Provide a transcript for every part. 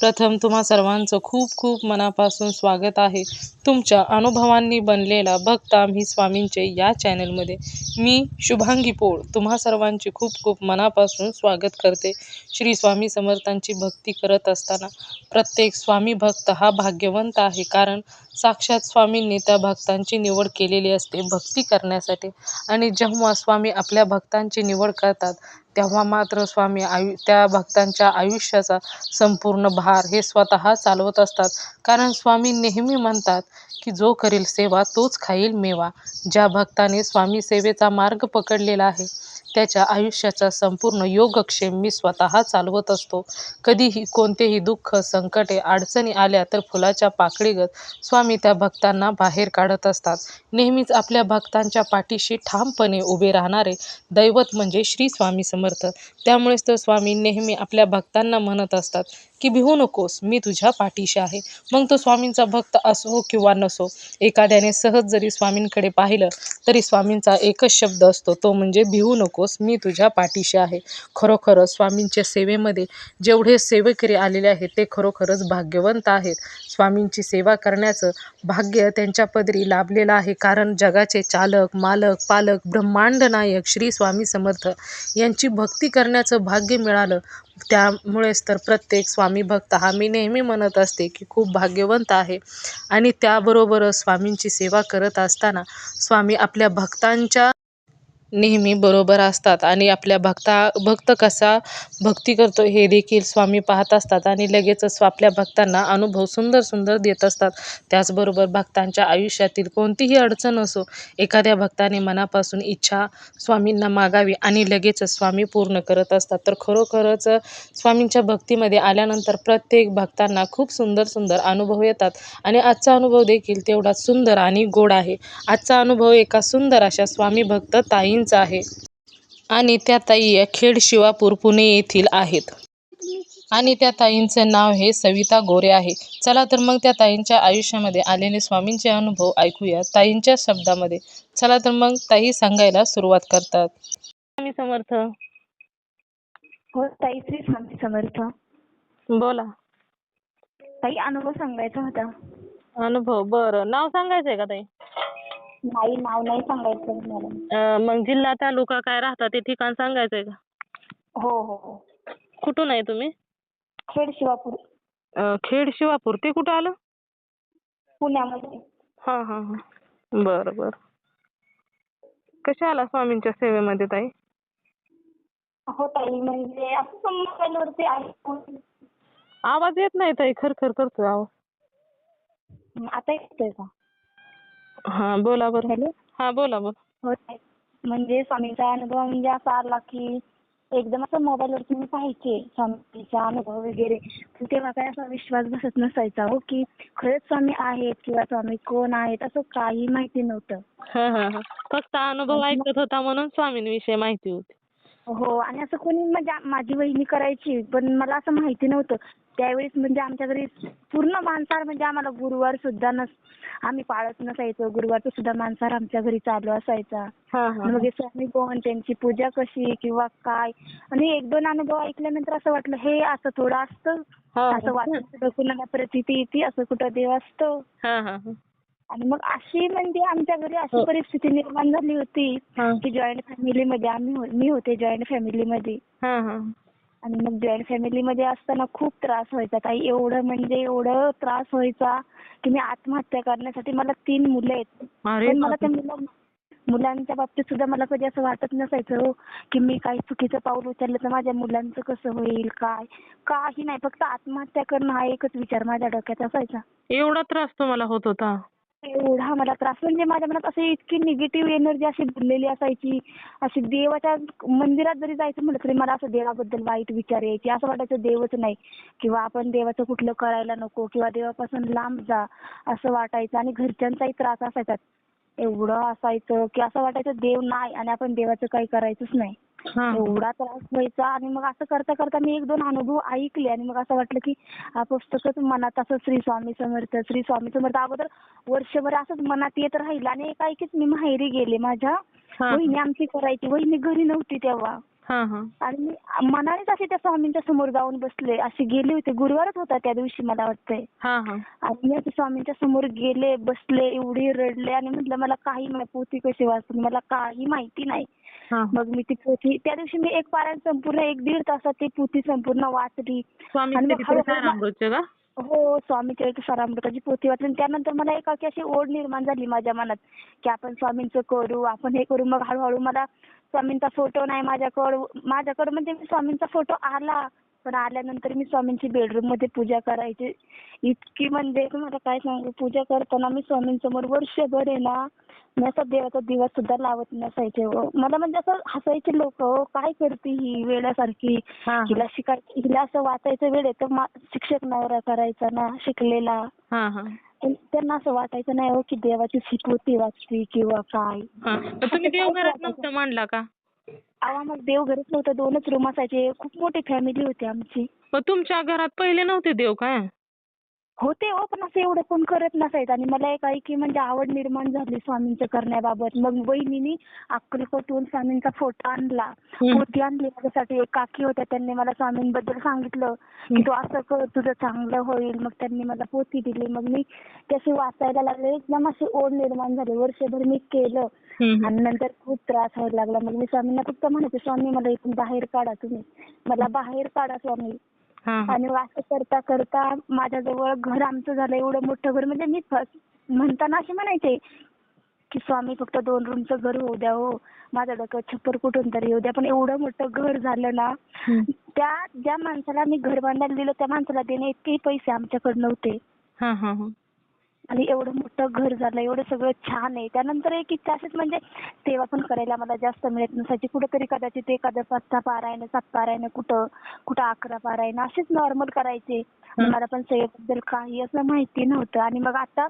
प्रथम तुम्हा सर्वांचं खूप खूप मनापासून स्वागत आहे. तुमच्या अनुभवांनी बनलेला भक्त आम्ही स्वामींचे या चॅनलमध्ये. मी शुभांगी पोळ तुम्हा सर्वांचे खूप खूप मनापासून स्वागत करते. श्री स्वामी समर्थांची भक्ती करत असताना प्रत्येक स्वामी भक्त हा भाग्यवंत आहे कारण साक्षात स्वामींनी त्या भक्तांची निवड केलेली असते भक्ती करण्यासाठी. आणि जेव्हा स्वामी आपल्या भक्तांची निवड करतात तेव्हा मात्र स्वामी आयु त्या भक्तांच्या आयुष्याचा संपूर्ण भार हे स्वतः चालवत असतात. कारण स्वामी नेहमी म्हणतात की जो करील सेवा तोच खाईल मेवा. ज्या भक्ताने स्वामी सेवेचा मार्ग पकडलेला आहे त्याच्या आयुष्याचा संपूर्ण योगक्षेम मी स्वतः चालवत असतो. कधीही कोणतेही दुःख संकटे अडचणी आल्या तर फुलाच्या पाकळीगत स्वामी त्या भक्तांना बाहेर काढत असतात. नेहमीच आपल्या भक्तांच्या पाठीशी ठामपणे उभे राहणारे दैवत म्हणजे श्री स्वामी समर्थ. त्यामुळेच तर स्वामी नेहमी आपल्या भक्तांना म्हणत असतात की भिवू नकोस मी तुझ्या पाठीशी आहे. मग तो स्वामींचा भक्त असो किंवा नसो एखाद्याने सहज जरी स्वामींकडे पाहिलं तरी स्वामींचा एकच शब्द असतो तो म्हणजे भिवू नकोस मी तुझ्या पाठीशी आहे. खरोखरच स्वामींच्या सेवेमध्ये जेवढे सेवेकरी आलेले आहेत ते खरोखरच भाग्यवंत आहेत. स्वामींची सेवा करण्याचं भाग्य त्यांच्या पदरी लाभलेलं आहे. कारण जगाचे चालक मालक पालक ब्रह्मांड नायक श्री स्वामी समर्थ यांची भक्ती करण्याचं भाग्य मिळालं. त्यामुळेच तर प्रत्येक स्वामी भक्त हा मी नेहमी म्हणत असते की खूप भाग्यवंत आहे. आणि त्याबरोबरच स्वामींची सेवा करत असताना स्वामी आपल्या भक्तांच्या नेहमी बरोबर असतात आणि आपल्या भक्ता भक्त कसा भक्ती करतो हे देखील स्वामी पाहत असतात आणि लगेचच आपल्या भक्तांना अनुभव सुंदर सुंदर देत असतात. त्याचबरोबर भक्तांच्या आयुष्यातील कोणतीही अडचण असो एखाद्या भक्ताने मनापासून इच्छा स्वामींना मागावी आणि लगेचच स्वामी पूर्ण करत असतात. तर खरोखरच स्वामींच्या भक्तीमध्ये आल्यानंतर प्रत्येक भक्तांना खूप सुंदर सुंदर अनुभव येतात आणि आजचा अनुभव देखील तेवढाच सुंदर आणि गोड आहे. आजचा अनुभव एका सुंदर अशा स्वामी भक्त ताई आहे. आणि त्या ताई खेड शिवापूर पुणे येथील आहेत. आणि त्या ताईंचं नाव हे सविता गोरे आहे. चला तर मग त्या ताईंच्या आयुष्यामध्ये आलेले स्वामींचे अनुभव ऐकूया. ताईंच्या शब्दामध्ये. चला तर मग ताई सांगायला सुरुवात करतात. स्वामी समर्थ. हो ताई श्री स्वामी समर्थ. बोला. ताई अनुभव सांगायचा होता. अनुभव? बरं. नाव सांगायचंय का ताई? नाही नाव नाही सांगायचं अं, मग जिल्हा तालुका काय राहता ते ठिकाण सांगायचंय का? हो हो हो. कुठून आहे तुम्ही? खेड शिवापूर. अं, खेड शिवापूर. ते कुठं आलं? पुण्यामध्ये. हा हा हा. बरं बरं. कशा आला स्वामींच्या सेवेमध्ये ताई? हो ताई म्हणजे असं मोबाईलवरती आहे आवाज येत नाही ताई. खरखर करतोय आवाज. आता येतोय का? हा बोला बरं. हॅलो. हा बोला बोला हो ताई म्हणजे स्वामींचा अनुभव म्हणजे असा आला की एकदम असं मोबाईलवरती मी पाहायचे स्वामींचा अनुभव वगैरे. पण तेव्हा काय असा विश्वास बसत नसायचा हो की खरंच स्वामी आहेत किंवा स्वामी कोण आहेत असं काही माहिती नव्हतं. हा हा हा. फक्त अनुभव ऐकत होता म्हणून स्वामींविषयी माहिती होती. हो आणि असं कोणी म्हणजे माझी वहिनी करायची पण मला असं माहिती नव्हतं. त्यावेळेस म्हणजे आमच्या घरी पूर्ण मांसाहार म्हणजे आम्हाला गुरुवार सुद्धा नस आम्ही पाळत नसायचो. गुरुवारचा सुद्धा मांसाहार आमच्या घरी चालू असायचा. हा हा मग स्वामी कोण त्यांची पूजा कशी किंवा काय? आणि एक दोन अनुभव ऐकल्यानंतर असं वाटलं हे असं थोडं असतं. असं वाटतं कुणाला प्रतीती येते असं कुठं देव असतो. आणि मग अशी म्हणजे आमच्या घरी हो. अशी परिस्थिती निर्माण झाली होती हा. की जॉईंट फॅमिलीमध्ये आम्ही हो- मी होते जॉईंट फॅमिलीमध्ये हा हा. आणि मग जॉईंट फॅमिलीमध्ये असताना खूप त्रास व्हायचा. ताई एवढं म्हणजे एवढं त्रास व्हायचा की मी आत्महत्या करण्यासाठी मला तीन मुलं आहेत. पण मला. त्या मुलं मुलांच्या बाबतीत सुद्धा मला कधी असं वाटत नसायचं हो की मी काही चुकीचं पाऊल उचललं तर माझ्या मुलांचं कसं होईल काय? काही नाही. फक्त आत्महत्या करणं हा एकच विचार माझ्या डोक्यात असायचा. एवढा त्रास तुम्हाला होत होता? एवढा मला त्रास. म्हणजे माझ्या मनात अशी इतकी निगेटिव्ह एनर्जी अशी भरलेली असायची. अशी देवाच्या मंदिरात जरी जायचं म्हटलं तरी मला असं देवाबद्दल वाईट विचार यायचे. असं वाटायचं देवच नाही. किंवा आपण देवाचं कुठलं करायला नको किंवा देवापासून लांब जा असं वाटायचं आणि घरच्यांचाही त्रास असायचा. एवढं असायचं की असं वाटायचं देव नाही आणि आपण देवाचं काही करायचंच नाही. एवढा त्रास व्हायचा आणि मग असं करता करता मी एक दोन अनुभव ऐकले आणि मग असं वाटलं की हा पुस्तकच मनात असं श्री स्वामी समर्थ श्री स्वामी समर्थ अगोदर वर्षभर असंच मनात येत राहिलं आणि एक ऐकीच मी माहेरी गेले माझ्या. वहिनी आमची करायची वहिनी घरी नव्हती तेव्हा. आणि मी मनानेच असे त्या स्वामींच्या समोर जाऊन बसले. असे गेले होते गुरुवारच होता त्या दिवशी मला वाटतंय. आणि मी स्वामींच्या समोर गेले बसले एवढे रडले आणि म्हटलं मला काही पोथी कशी वाचते मला काही माहिती नाही. मग मी ती पोथी त्या दिवशी मी एक पारायण संपूर्ण एक दीड तासात ती पोथी संपूर्ण वाचली. स्वामी का? हो स्वामी चरित्र सारामृताची पोथी वाचली. आणि त्यानंतर मला एक अशी अशी ओढ निर्माण झाली माझ्या मनात की आपण स्वामींचं करू आपण हे करू. मग हळूहळू मला स्वामींचा फोटो नाही माझ्याकडं माझ्याकडं म्हणजे मी स्वामींचा फोटो आला. पण आल्यानंतर मी स्वामींची बेडरूममध्ये पूजा करायची. इतकी म्हणजे तुम्हाला काय सांगू? पूजा करताना मी स्वामींसमोर वर्षभर आहे ना मी असा देवाचा दिवस सुद्धा लावत नसायचे हो. मला म्हणजे असं हसायचे लोक हो काय करते ही वेड्यासारखी हा. हिला शिकाय हिला असं वाचायचं वेळ आहे तर मा- शिक्षक नवरा करायचा ना शिकलेला. हा हा. पण त्यांना असं वाटायचं नाही हो की देवाची शिकवती वाचती किंवा काय. हा. तुम्ही देवघरात नव्हतं का? अहो मग देवघरच नव्हतं दोनच रूम असायचे. खूप मोठी फॅमिली होती आमची. मग तुमच्या घरात पहिले नव्हते देव काय? होते हो पण असं एवढं कोण करत नसायचं. आणि मला एक ऐकी म्हणजे आवड निर्माण झाली स्वामींचं करण्याबाबत. मग वहिनीनी अक्कलकोटहून स्वामींचा फोटो आणला. पोथी आणली माझ्यासाठी एक काकी होत्या. त्यांनी मला स्वामींबद्दल सांगितलं की तू असं कर तुझं चांगलं होईल. मग त्यांनी मला पोथी दिली. मग मी त्याशी वाचायला लागले. एकदम अशी ओढ निर्माण झाली. वर्षभर मी केलं. आणि नंतर खूप त्रास व्हायला लागला. मग मी स्वामींना फक्त म्हणायचे स्वामी मला इथून बाहेर काढा तुम्ही. मला बाहेर काढा स्वामी. आणि असं करता करता माझ्याजवळ घर आमचं झालं एवढं मोठं घर. म्हणजे मी फर्स्ट म्हणताना असे म्हणायचे की स्वामी फक्त दोन रूमचं घर होऊ द्या हो. माझं डोकं छप्पर कुठून तरी येऊ द्या. पण एवढं मोठं घर झालं ना. त्या ज्या माणसाला मी घर बांधायला दिलं त्या माणसाला देणे इतकेही पैसे आमच्याकडे नव्हते हा हा हा. आणि एवढं मोठं घर झालं एवढं सगळं छान आहे. त्यानंतर एक इच्छा अशीच म्हणजे सेवा पण करायला मला जास्त मिळत नसायची. कुठंतरी कदाचित एखादं पाच सहा पारायण सात पारायण कुठं कुठं अकरा पारायण असेच नॉर्मल करायचे. मला पण सेवेबद्दल काही असं माहिती नव्हतं. आणि मग आता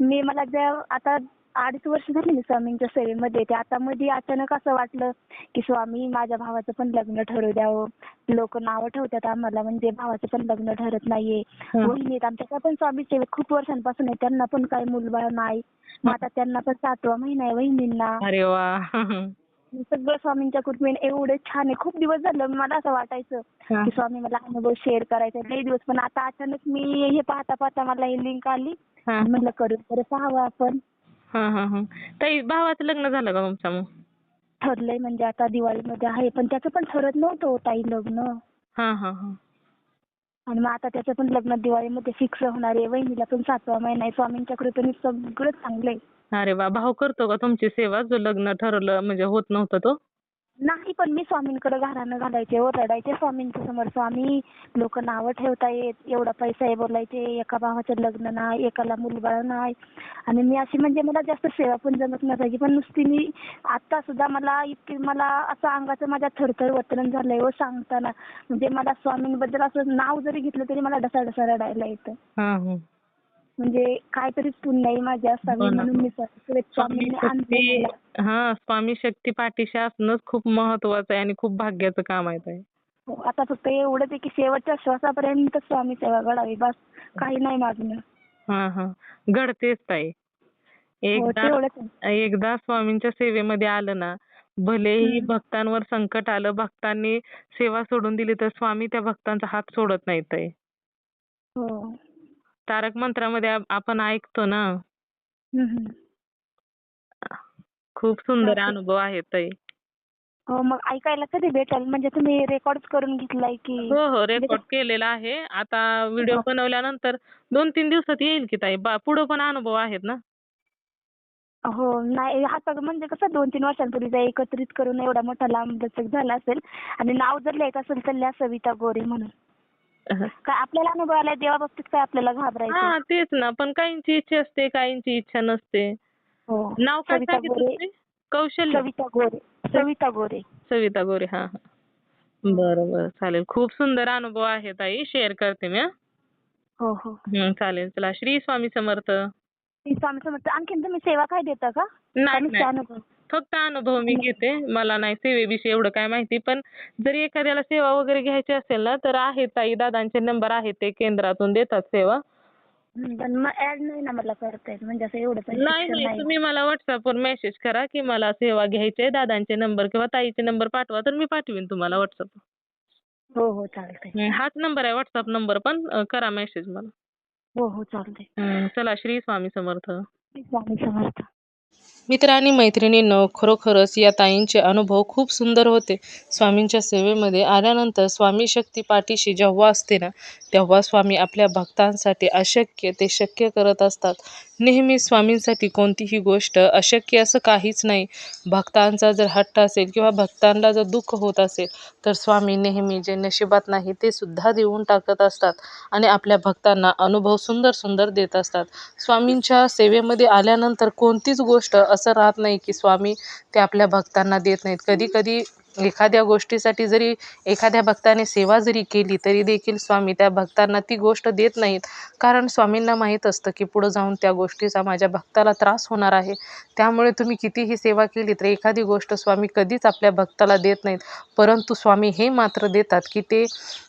मी मला ज्या आता अडीच वर्ष झाली मी स्वामींच्या सेवेमध्ये ते आता मध्ये अचानक असं वाटलं की स्वामी माझ्या भावाचं पण लग्न ठरवू द्यावं लोक नावं ठेवतात आम्हाला म्हणजे भावाचं पण लग्न ठरत नाहीये. हं. आहेत आमच्या पण स्वामी सेवेत खूप वर्षांपासून आहे त्यांना पण काही मुलबाळ नाही. मग आता त्यांना पण सातवा महिना आहे वहिनींना. अरे वा. हा. सगळं स्वामींच्या कृपेने एवढं छान आहे. खूप दिवस झालं मला असं वाटायचं की स्वामी मला अनुभव शेअर करायचा लई दिवस. पण आता अचानक मी हे पाहता पाहता मला ही लिंक आली. हा. म्हणलं करून तर पाहावं आपण. हा हा हा. ताई भावाचं लग्न झालं का तुमच्या मग? ठरलंय म्हणजे आता दिवाळीमध्ये आहे पण त्याचं पण ठरत नव्हतं हो ताई लग्न. हा हा हा. आणि मग आता त्याचं पण लग्न दिवाळीमध्ये फिक्स होणार आहे. वहिनीला पण सातवा महिना आहे. स्वामींच्या कृपेने सगळं चांगलंय. अरे वा भाऊ करतो का तुमची सेवा? जो लग्न ठरवलं म्हणजे होत नव्हतं तो? नाही पण मी स्वामींकडे घरानं घालायचे ओरडायचे रडायचे स्वामींच्या समोर. स्वामी लोक नावं ठेवतायत एवढा पैसा आहे बोलायचे एका भावाचं लग्न नाही एकाला मुलबाळ नाही. आणि मी अशी म्हणजे मला जास्त सेवा पण जमत नसायची पण नुसती मी आता सुद्धा मला इतकी मला असं अंगाचं माझ्या थरथर वतरण झालंय व सांगताना. म्हणजे मला स्वामींबद्दल असं नाव जरी घेतलं तरी मला डसा डसा रडायला येतं. म्हणजे काहीतरी पुण्याई माझ्या असावी हो. म्हणून मी स्वामी शक्ती. हा स्वामी शक्ती पाठीशी असणंच खूप महत्वाचं आहे आणि खूप भाग्याचं काम आहे ताई हो, आता फक्त एवढंच आहे की शेवटच्या श्वासापर्यंत स्वामी सेवा घडावी बस काही नाही मागणं हा हा घडतेच ताई हो एकदा. एकदा स्वामींच्या सेवेमध्ये आलं ना भलेही. भक्तांवर संकट आलं भक्तांनी सेवा सोडून दिली तर स्वामी त्या भक्तांचा हात सोडत नाहीत ताई हो तारक मंत्रामध्ये आप- आपण ऐकतो ना. खूप सुंदर अनुभव आहेत ताई. हो मग ऐकायला कधी भेटेल? म्हणजे तुम्ही रेकॉर्ड करून घेतलाय की हो हो रेकॉर्ड केलेला आहे. आता व्हिडिओ हो. बनवल्यानंतर दोन तीन दिवसात येईल की ताई? पुढं पण अनुभव आहेत ना? हो नाही हा सगळं म्हणजे कसं दोन तीन वर्षांपूर्वीचा एकत्रित करून एवढा मोठा लांब झाला असेल आणि नाव जर लिहायचं असेल तर लिहा सविता गोरे म्हणून. काय आपल्याला अनुभव आलाय देवाबाबतीत काय आपल्याला घाबरायचं? हा तेच ना. पण काहींची इच्छा असते काहींची इच्छा नसते. हो. नाव काय सविता सांगितलं गोरे. तुम्ही? कौशल्य. सविता गोरे. सविता गोरे. सविता गोरे हा हा. बरं बरं. चालेल. खूप सुंदर अनुभव आहे ताई. शेअर करते मी हं. हो हो. हं, चालेल. चला. श्री स्वामी समर्थ. श्री स्वामी समर्थ. आणखीन तुम्ही सेवा काय देता का? नाही नाही. अनुभव. फक्त अनुभव मी घेते. मला नाही सेवेविषयी एवढं काय माहिती. पण जरी एखाद्याला सेवा वगैरे घ्यायची असेल ना तर आहेत ताई दादांचे नंबर आहेत ते केंद्रातून देतात सेवा. पण मग ऍड नाही ना मला करता येत. म्हणजे असं एवढं पण नाही शिक्षण नाही. तुम्ही मला व्हॉट्सअपवर मेसेज करा की मला सेवा घ्यायची आहे दादांचे नंबर किंवा ताईचे नंबर पाठवा तर मी पाठवीन तुम्हाला व्हॉट्सअप हो हो चालतंय. हाच नंबर आहे व्हॉट्सअप नंबर पण अं, करा मेसेज मला. हो हो चालतंय. हं, चला श्री स्वामी समर्थ. श्री स्वामी समर्थ. मित्र आणि मैत्रिणींनो खरोखरच या ताईंचे अनुभव खूप सुंदर होते. स्वामींच्या सेवेमध्ये आल्यानंतर स्वामी शक्ती पाठीशी जेव्हा असते ना तेव्हा स्वामी आपल्या भक्तांसाठी अशक्य ते शक्य करत असतात. नेहमी स्वामींसाठी कोणतीही गोष्ट अशक्य असं काहीच नाही. भक्तांचा जर हट्ट असेल किंवा भक्तांना जर दुःख होत असेल तर स्वामी नेहमी जे नशिबात नाही ते सुद्धा देऊन टाकत असतात आणि आपल्या भक्तांना अनुभव सुंदर सुंदर देत असतात. स्वामींच्या सेवेमध्ये आल्यानंतर कोणतीच गोष्ट असं राहत नाही की स्वामी ते आपल्या भक्तांना देत नाहीत. कधी कधी एखाद्या गोष्टीसाठी जरी एखाद्या भक्ताने सेवा जरी केली तरी देखील स्वामी त्या भक्तांना ती गोष्ट देत नाहीत. कारण स्वामींना माहीत असतं की पुढं जाऊन त्या गोष्टीचा माझ्या भक्ताला त्रास होणार आहे. त्यामुळे तुम्ही कितीही सेवा केली तर एखादी गोष्ट स्वामी कधीच आपल्या भक्ताला देत नाहीत. परंतु स्वामी हे मात्र देतात की ते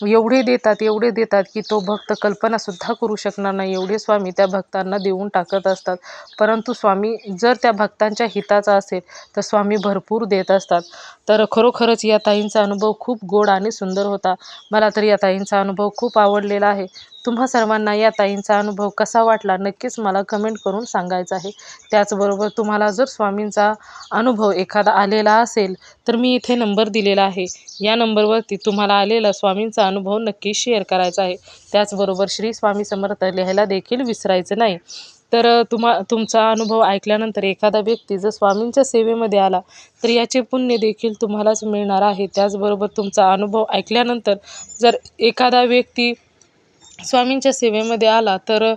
एवढे देतात एवढे देतात की तो भक्त कल्पनासुद्धा करू शकणार नाही. एवढे स्वामी त्या भक्तांना देऊन टाकत असतात. परंतु स्वामी जर त्या भक्तांच्या हिताचा असेल तर स्वामी भरपूर देत असतात. तर खरोखरच या ताईंचा अनुभव खूप गोड आणि सुंदर होता. मला तर या ताईंचा अनुभव खूप आवडलेला आहे. तुम्हा सर्वांना या ताईंचा अनुभव कसा वाटला नक्कीच मला कमेंट करून सांगायचं आहे. त्याचबरोबर तुम्हाला जर स्वामींचा अनुभव एखादा आलेला असेल तर मी इथे नंबर दिलेला आहे. या नंबरवरती तुम्हाला आलेला स्वामींचा अनुभव नक्की शेअर करायचा आहे. त्याचबरोबर श्री स्वामी समर्थ लिहायला देखील विसरायचं नाही. तर तुम्हा तुमचा अनुभव ऐकल्यानंतर एखादा व्यक्ती जर स्वामींच्या सेवेमध्ये आला तर याचे पुण्य देखील तुम्हालाच मिळणार आहे. त्याचबरोबर तुमचा अनुभव ऐकल्यानंतर जर एखादा व्यक्ती स्वामींच्या सेवेमध्ये आला तर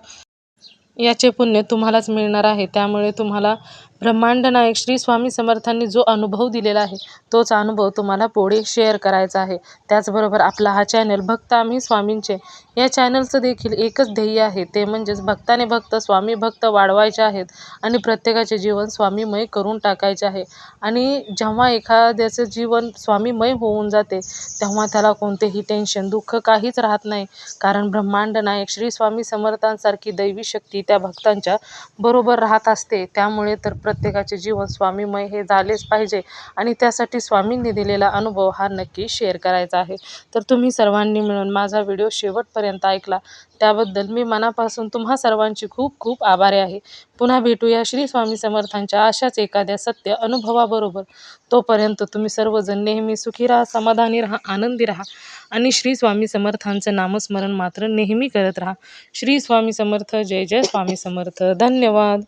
याचे पुण्य तुम्हालाच मिळणार आहे. त्यामुळे तुम्हाला ब्रह्मांड नायक श्री स्वामी समर्थांनी जो अनुभव दिलेला आहे तोच अनुभव तुम्हाला पुढे शेअर करायचा आहे. त्याचबरोबर आपला हा चॅनल भक्त आम्ही स्वामींचे या चॅनलचं देखील एकच ध्येय आहे. ते म्हणजेच भक्ताने भक्त स्वामी भक्त वाढवायचे आहेत आणि प्रत्येकाचे जीवन स्वामीमय करून टाकायचे आहे. आणि जेव्हा एखाद्याचं जीवन स्वामीमय होऊन जाते तेव्हा त्याला कोणतेही टेन्शन दुःख काहीच राहत नाही. कारण ब्रह्मांड नायक श्री स्वामी समर्थांसारखी दैवी शक्ती त्या भक्तांच्या बरोबर राहत असते. त्यामुळे तर प्र प्रत्येकाचे जीवन स्वामीमय हे झालेच पाहिजे आणि त्यासाठी स्वामींनी दिलेला अनुभव हा नक्की शेअर करायचा आहे. तर तुम्ही सर्वांनी मिळून माझा व्हिडिओ शेवटपर्यंत ऐकला. त्याबद्दल मी मनापासून तुम्हा सर्वांची खूप खूप आभारी आहे. पुन्हा भेटूया श्री स्वामी समर्थांच्या अशाच एखाद्या सत्य अनुभवाबरोबर. तोपर्यंत तुम्ही सर्वजण नेहमी सुखी राहा समाधानी राहा आनंदी राहा आणि श्री स्वामी समर्थांचं नामस्मरण मात्र नेहमी करत राहा. श्री स्वामी समर्थ जय जय स्वामी समर्थ. धन्यवाद.